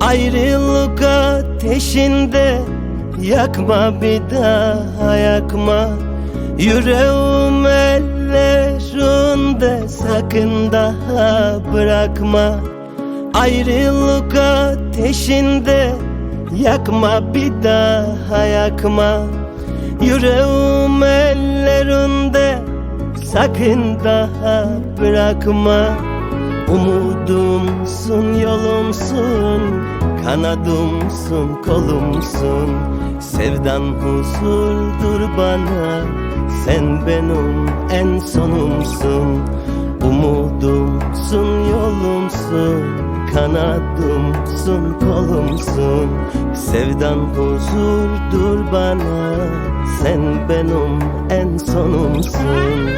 Ayrılık ateşinde Yakma bir daha yakma. Yüreğim ellerinde Sakın daha bırakma. Ayrılık ateşinde Yakma bir daha yakma. Yüreğim ellerinde. Sakın daha bırakma. Umudumsun, yolumsun. Kanadımsın, kolumsun. Sevdan huzurdur bana. Sen benim en sonumsun. Umudumsun, yolumsun Kanadımsın, kolumsun. Sevdan huzurdur bana Sen benim en sonumsun